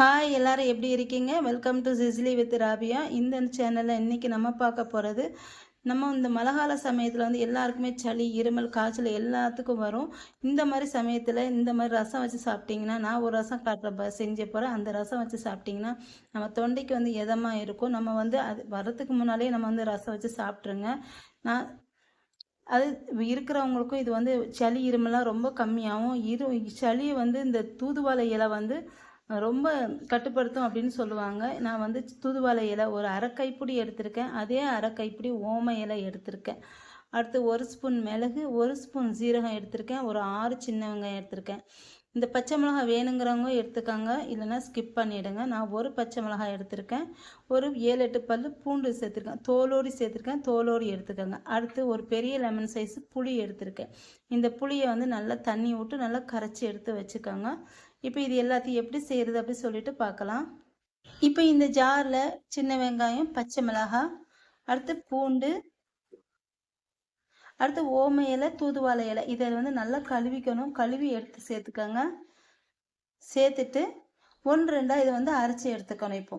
Hi எல்லோரும் எப்படி இருக்கீங்க? Welcome to Sicily with Rabiya இந்த சேனலில் இன்றைக்கி நம்ம பார்க்க போகிறது நம்ம இந்த மழைக்கால சமயத்தில் வந்து எல்லாருக்குமே சளி இருமல் காய்ச்சல் எல்லாத்துக்கும் வரும். இந்த மாதிரி சமயத்தில் இந்த மாதிரி ரசம் வச்சு சாப்பிட்டிங்கன்னா நான் ஒரு ரசம் காட்டுற செஞ்ச போகிறேன் அந்த ரசம் வச்சு சாப்பிட்டிங்கன்னா நம்ம தொண்டைக்கு வந்து இதமாக இருக்கும். நம்ம வந்து அது வரத்துக்கு முன்னாலே நம்ம வந்து ரசம் வச்சு சாப்பிட்ருங்க நான் அது இருக்கிறவங்களுக்கும் இது வந்து சளி இருமலாம் ரொம்ப கம்மியாகும் இரு சளியை வந்து இந்த தூதுவளை இலை வந்து ரொம்ப கட்டுப்படுத்தும் அப்படின்னு சொல்லுவாங்க. நான் வந்து தூதுவளை இலை ஒரு அரை கைப்பிடி எடுத்திருக்கேன். அதே அரை கைப்பிடி ஓம இலை எடுத்திருக்கேன். அடுத்து ஒரு ஸ்பூன் மிளகு ஒரு ஸ்பூன் சீரகம் எடுத்திருக்கேன். ஒரு ஆறு சின்ன வெங்காயம் எடுத்திருக்கேன். இந்த பச்சை மிளகாய் வேணுங்கிறவங்க எடுத்துக்கோங்க. இல்லைன்னா ஸ்கிப் பண்ணிவிடுங்க நான் ஒரு பச்சை மிளகாய் எடுத்திருக்கேன். ஒரு ஏழு எட்டு பல் பூண்டு சேர்த்துருக்கேன். தோலோடி சேர்த்துருக்கேன். தோலோடி எடுத்துக்கோங்க. அடுத்து ஒரு பெரிய லெமன் சைஸ் புளி எடுத்திருக்கேன். இந்த புளியை வந்து நல்லா தண்ணி விட்டு நல்லா கரைச்சி எடுத்து வச்சுக்கோங்க. இப்போ இது எல்லாத்தையும் எப்படி செய்கிறது அப்படி சொல்லிட்டு பார்க்கலாம். இப்போ இந்த ஜாரில் சின்ன வெங்காயம் பச்சை மிளகாய் அடுத்து பூண்டு அடுத்து ஓம இலை தூதுவாழை இலை. இதை வந்து நல்லா கழுவிக்கணும். கழுவி எடுத்து சேர்த்துக்கோங்க. சேர்த்துட்டு ஒன்று ரெண்டாக இதை வந்து அரைச்சி எடுத்துக்கணும் இப்போ.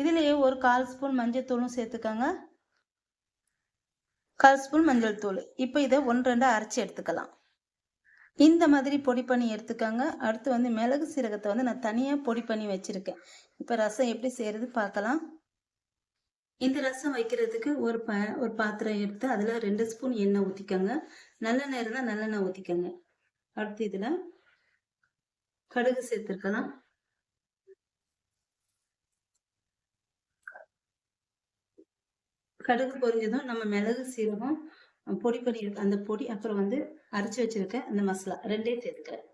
இதுலேயே ஒரு கால் ஸ்பூன் மஞ்சள் தூளும் சேர்த்துக்கோங்க. கால் ஸ்பூன் மஞ்சள் தூள். இப்போ இதை ஒன்று ரெண்டாக அரைச்சி எடுத்துக்கலாம். இந்த மாதிரி பொடி பண்ணி எடுத்துக்கோங்க. அடுத்து வந்து மிளகு சீரகத்தை வந்து நான் தனியாக பொடி பண்ணி வச்சுருக்கேன். இப்போ ரசம் எப்படி செய்கிறது பார்க்கலாம். இந்த ரசம் வைக்கிறதுக்கு ஒரு ப ஒரு பாத்திரம் எடுத்து அதில் ரெண்டு ஸ்பூன் எண்ணெய் ஊற்றிக்கோங்க நல்லெண்ணெய் இருந்தால் நல்லெண்ணெய் ஊற்றிக்கோங்க அடுத்து இதில் கடுகு சேர்த்துருக்கலாம். கடுகு பொரிஞ்சதும் நம்ம மிளகு சீரகம் பொடி பண்ணி அந்த பொடி அப்புறம் வந்து அரைச்சி வச்சிருக்க அந்த மசாலா ரெண்டையும் சேர்த்துக்கிறேன்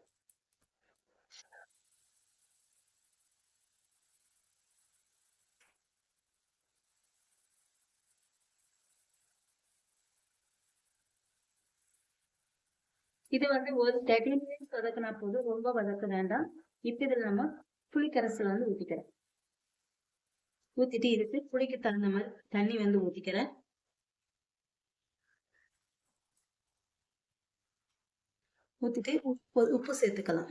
இது வந்து ஒரு தேர்ட்டி மினிட்ஸ் வதக்கினா போதும் ரொம்ப வதக்க வேண்டாம். இப்போ இதில் நம்ம புளிக்கரசில் வந்து ஊற்றிக்கிறேன் ஊற்றிட்டு இதுக்கு புளிக்கு தகுந்த மாதிரி தண்ணி வந்து ஊற்றிக்கிறேன் ஊற்றிட்டு உப்பு உப்பு சேர்த்துக்கலாம்.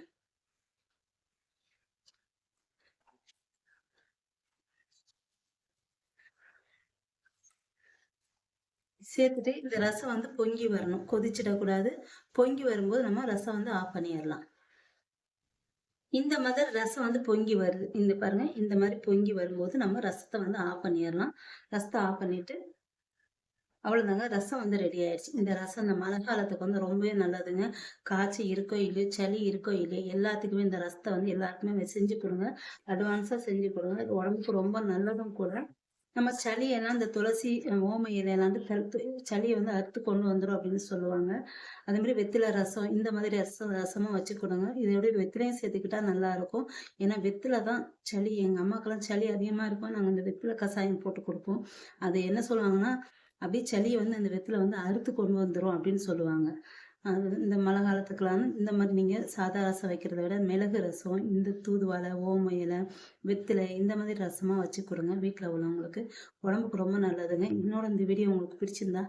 சேர்த்துட்டு இந்த ரசம் வந்து பொங்கி வரணும். கொதிச்சிடக்கூடாது. பொங்கி வரும்போது நம்ம ரசம் வந்து ஆஃப் பண்ணிடலாம். இந்த மாதிரி ரசம் வந்து பொங்கி வருது. இந்த பாருங்க இந்த மாதிரி பொங்கி வரும்போது நம்ம ரசத்தை வந்து ஆஃப் பண்ணிடலாம். ரசத்தை ஆஃப் பண்ணிட்டு அவ்வளோதாங்க ரசம் வந்து ரெடி ஆயிடுச்சு. இந்த ரசம் இந்த மழை காலத்துக்கு வந்து ரொம்பவே நல்லதுங்க. காய்ச்சி இருக்கோ இல்லையோ சளி இருக்கோ இல்லையோ எல்லாத்துக்குமே இந்த ரசத்தை வந்து எல்லாருக்குமே செஞ்சு கொடுங்க. அட்வான்ஸாக செஞ்சு கொடுங்க. இது உடம்புக்கு ரொம்ப நல்லதும் கூட. நம்ம சளியெல்லாம் இந்த துளசி ஓம இலையெல்லாம் சளியை வந்து அறுத்து கொண்டு வந்துடும் அப்படின்னு சொல்லுவாங்க. அதே மாதிரி வெத்திலை ரசம் இந்த மாதிரி ரசம் ரசமும் வச்சு கொடுங்க. இதோட வெத்திலையும் சேர்த்துக்கிட்டா நல்லா இருக்கும். ஏன்னா வெத்திலை தான் சளி எங்கள் அம்மாக்கெல்லாம் சளி அதிகமாக இருக்கும். நாங்கள் இந்த வெத்திலை கஷாயம் போட்டு கொடுப்போம். அது என்ன சொல்லுவாங்கன்னா அப்படியே சளியை வந்து அந்த வெத்தில வந்து அறுத்து கொண்டு வந்துடும் அப்படின்னு சொல்லுவாங்க. அது இந்த மழை காலத்துக்கெல்லாம் இந்த மாதிரி நீங்கள் சாதா ரசம் வைக்கிறத விட மிளகு ரசம் இந்த தூதுவளை ஓம இலை வெத்திலை இந்த மாதிரி ரசமாக வச்சு கொடுங்க வீட்டில் உள்ளவங்களுக்கு. உடம்புக்கு ரொம்ப நல்லதுங்க. என்னோட இந்த வீடியோ உங்களுக்கு பிடிச்சிருந்தா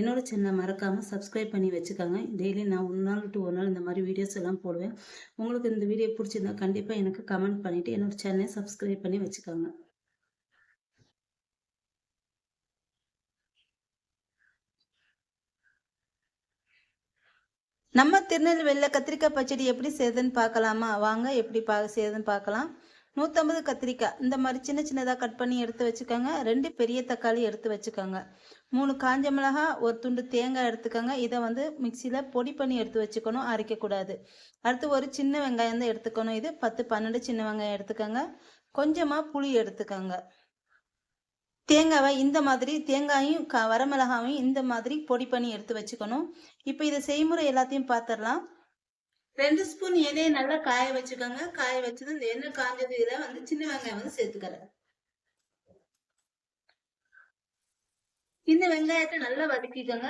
என்னோட சேனலை மறக்காமல் சப்ஸ்கிரைப் பண்ணி வச்சுக்கோங்க. டெய்லி நான் ஒரு நாள் டு ஒரு நாள் இந்த மாதிரி வீடியோஸ் எல்லாம் போடுவேன். உங்களுக்கு இந்த வீடியோ பிடிச்சிருந்தா கண்டிப்பாக எனக்கு கமெண்ட் பண்ணிவிட்டு என்னோட சேனலை சப்ஸ்கிரைப் பண்ணி வச்சுக்கோங்க. நம்ம திருநெல்வேலியில் கத்திரிக்காய் பச்சடி எப்படி செய்யுதுன்னு பார்க்கலாமா? வாங்க எப்படி பா செய்யுதுன்னு பார்க்கலாம். நூற்றம்பது கத்திரிக்காய். இந்த மாதிரி சின்ன சின்னதாக கட் பண்ணி எடுத்து வச்சுக்கோங்க. ரெண்டு பெரிய தக்காளி எடுத்து வச்சுக்கோங்க. மூணு காஞ்ச மிளகா ஒரு துண்டு தேங்காய் எடுத்துக்கோங்க. இதை வந்து மிக்சியில் பொடி பண்ணி எடுத்து வச்சுக்கணும். அரைக்கக்கூடாது. அடுத்து ஒரு சின்ன வெங்காயம் தான் எடுத்துக்கணும். இது பத்து பன்னெண்டு சின்ன வெங்காயம் எடுத்துக்கோங்க. கொஞ்சமாக புளி எடுத்துக்கோங்க. தேங்காவை இந்த மாதிரி தேங்காயும் க வரமிளகாவையும் இந்த மாதிரி பொடி பண்ணி எடுத்து வச்சுக்கணும். இப்போ இதை செய்முறை எல்லாத்தையும் பார்த்துடலாம் ரெண்டு ஸ்பூன் எண்ணெயை நல்லா காய வச்சுக்கோங்க. காய வச்சது இந்த எண்ணெய் காஞ்சது இதில் வந்து சின்ன வெங்காயம் வந்து சேர்த்துக்கிறேன். இந்த வெங்காயத்தை நல்லா வதக்கிக்கோங்க.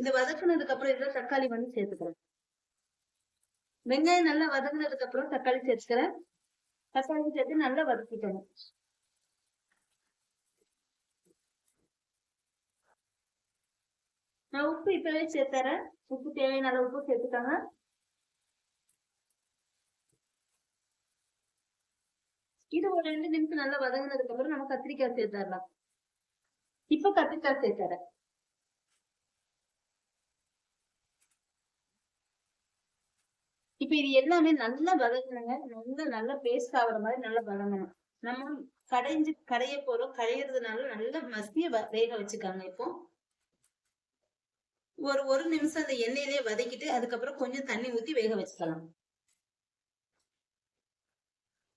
இது வதக்குனதுக்கு அப்புறம் இதுல தக்காளி வந்து சேர்த்துக்கிறேன். வெங்காயம் நல்லா வதக்குனதுக்கு அப்புறம் தக்காளி சேர்த்துக்கிறேன். தக்காளி சேர்த்து நல்லா வதக்கிக்கணும். நான் உப்பு இப்பவே சேர்த்துறேன். உப்பு தேவையான அளவு உப்பு சேர்த்துக்காங்க. இது ஒரு ரெண்டு நிமிஷம் நல்லா வதங்கினதுக்கு அப்புறம் நம்ம கத்திரிக்காய் சேர்த்துடலாம் இப்ப கத்திரிக்காய் சேர்த்துறேன். இப்ப இது எல்லாமே நல்லா வதங்கணுங்க நல்லா நல்லா பேஸ்ட் ஆகுற மாதிரி நல்லா வதங்கணும். நம்ம கடைஞ்சு கடைய போறோம் கடையிறதுனால நல்லா மசிய வேக வச்சுக்காங்க இப்போ. ஒரு ஒரு நிமிஷம் அந்த எண்ணெயிலே வதக்கிட்டு அதுக்கப்புறம் கொஞ்சம் தண்ணி ஊத்தி வேக வச்சுக்கலாம்.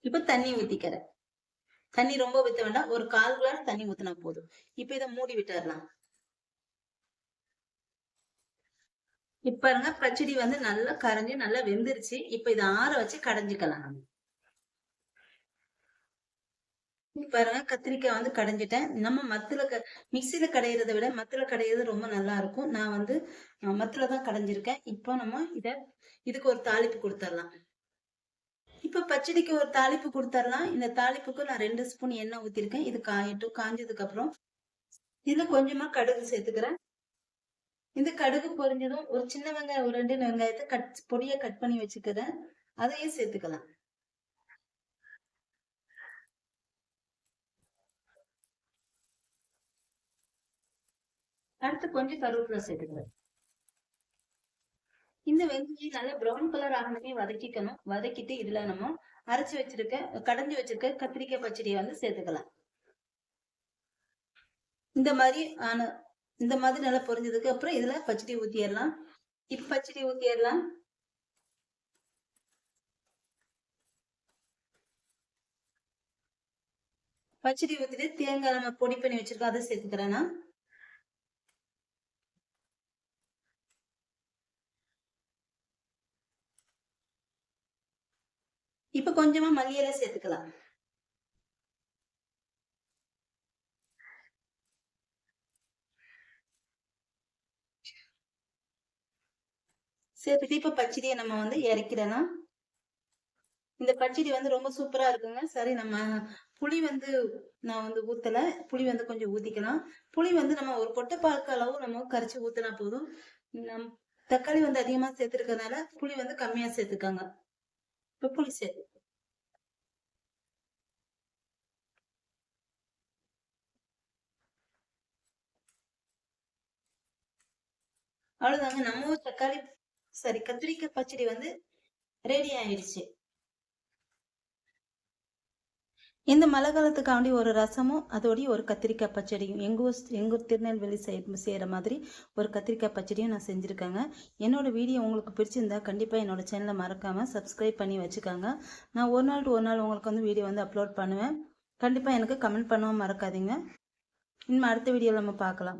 இப்ப தண்ணி ஊத்திக்கிறேன். தண்ணி ரொம்ப ஊத்த வேண்டாம். ஒரு கால் கிளாஸ் தண்ணி ஊத்தினா போதும். இப்ப இதை மூடி விட்டுறலாம். இப்ப பாருங்க பச்சடி வந்து நல்லா கரைஞ்சு நல்லா வெந்துருச்சு. இப்ப இதை ஆற வச்சு கடைஞ்சுக்கலாம் நம்ம இப்ப பாருங்க கத்திரிக்காய் வந்து கடைஞ்சிட்டேன். நம்ம மத்துல க மிக்சியில கடையிறத விட மத்துல கடையிறது ரொம்ப நல்லா இருக்கும். நான் வந்து மத்துல தான் கடைஞ்சிருக்கேன். இப்போ நம்ம இத இதுக்கு ஒரு தாளிப்பு கொடுத்துடலாம். இப்ப பச்சடிக்கு ஒரு தாளிப்பு கொடுத்துடலாம். இந்த தாளிப்புக்கு நான் ரெண்டு ஸ்பூன் எண்ணெய் ஊத்திருக்கேன். இது காயட்டும். காஞ்சதுக்கு அப்புறம் இதுல கொஞ்சமா கடுகு சேர்த்துக்கிறேன். இந்த கடுகு பொரிஞ்சதும் ஒரு சின்ன வெங்காயம் ஒரு ரெண்டு வெங்காயத்தை கட் பொடியை கட் பண்ணி வச்சுக்கிறேன். அதையும் சேர்த்துக்கலாம். அடுத்து கொஞ்சம் கருவேப்பிலை சேர்த்துக்கிறேன் இந்த வெங்காயம் நல்லா ப்ரௌன் கலர் ஆகணுமே வதக்கிக்கணும். வதக்கிட்டு இதுல நம்ம அரைச்சு வச்சிருக்க கடைஞ்சி வச்சிருக்க கத்திரிக்காய் பச்சடியை வந்து சேர்த்துக்கலாம். இந்த மாதிரி ஆன இந்த மாதிரி நல்லா பொரிஞ்சதுக்கு அப்புறம் இதுல பச்சடி ஊத்திடலாம். இப்ப பச்சடி ஊத்திடலாம். பச்சடி ஊத்திட்டு தேங்காய் நம்ம பொடி பண்ணி வச்சிருக்கோம் அதை சேர்த்துக்கிறேன்னா இப்ப கொஞ்சமா மல்லியில சேர்த்துக்கலாம். சேர்த்துட்டு இப்ப பச்சடியை நம்ம வந்து இறக்கிடலாம். இந்த பச்சடி வந்து ரொம்ப சூப்பரா இருக்குங்க. சரி நம்ம புளி வந்து நான் வந்து ஊத்தல. புளி வந்து கொஞ்சம் ஊத்திக்கலாம். புளி வந்து நம்ம ஒரு கொட்டை பாக்கு அளவு நம்ம கரைச்சு ஊத்தினா போதும். நம் தக்காளி வந்து அதிகமா சேர்த்துருக்கறதுனால புளி வந்து கம்மியா சேர்த்துக்காங்க. இப்ப புளி சேர்த்து அவ்வளவுதாங்க. நம்ம தக்காளி சாரி கத்திரிக்காய் பச்சடி வந்து ரெடி ஆயிடுச்சு. இந்த மழை காலத்துக்காண்டி ஒரு ரசமும் அதோடய ஒரு கத்திரிக்காய் பச்சடியும். எங்கள் ஊர் எங்கள் ஊர் திருநெல்வேலி செய் செய்கிற மாதிரி ஒரு கத்திரிக்காய் பச்சடியும் நான் செஞ்சுருக்கேங்க. என்னோட வீடியோ உங்களுக்கு பிடிச்சிருந்தா கண்டிப்பாக என்னோடய சேனலை மறக்காமல் சப்ஸ்கிரைப் பண்ணி வச்சுக்கோங்க. நான் ஒரு நாள் டு ஒரு நாள் உங்களுக்கு வந்து வீடியோ வந்து அப்லோட் பண்ணுவேன். கண்டிப்பாக எனக்கு கமெண்ட் பண்ணவும் மறக்காதீங்க. இன்னும் அடுத்த வீடியோவில் நம்ம பார்க்கலாம்.